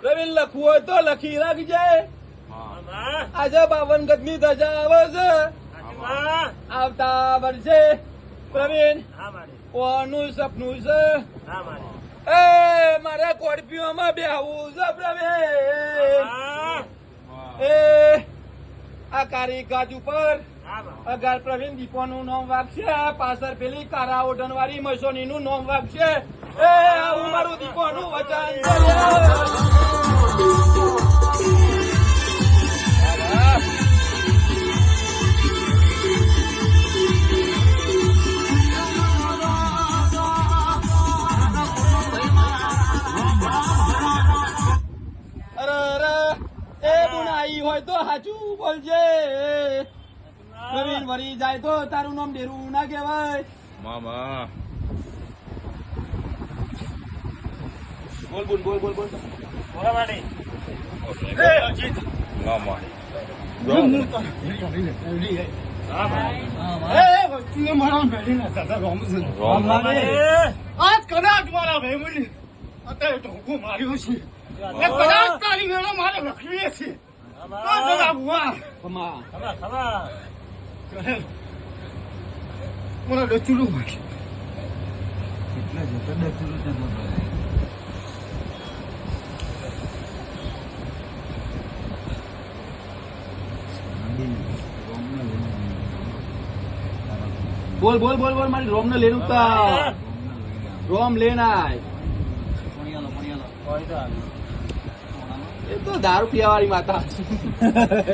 પ્રવીણ લખવું હોય તો લખી રાખજે. આજે બાવન ગજની ધજા આવે છે આવતા વર્ષે પ્રવીણ કોનું સપનું છે. એ મારે કોડપીઓમાં બેહવું છે પ્રવીણ. એ આ કારી કાજ ઉપર અગાર પ્રવીણ દીપોનું નામ વાગશે પાછળ પેલી કારા ઓઢણ વાળી મશોની નું નામ વાગશે એ, આવું મારું વચન છે. અરે એ બુનાઈ હોય તો સાચું બોલજે. પ્રવીણ મરી જાય તો તારું નામ ડેરું ના કહેવાય. મામા. બોલ બોલ બોલ બોલ બોલ. મામા આજ કદાચ મારા ભાઈ અત્યારે ઢોંકો માર્યું છે. કદાચ તારી વેળો મારે લખવી છે આ જરા ભુવા કેટલા મને ડચુલું હોય બોલ બોલ બોલ બોલ મારી રોમ ને લેનું તા રોમ લેનાય એ તો દારૂ પીવા વાળી માતા.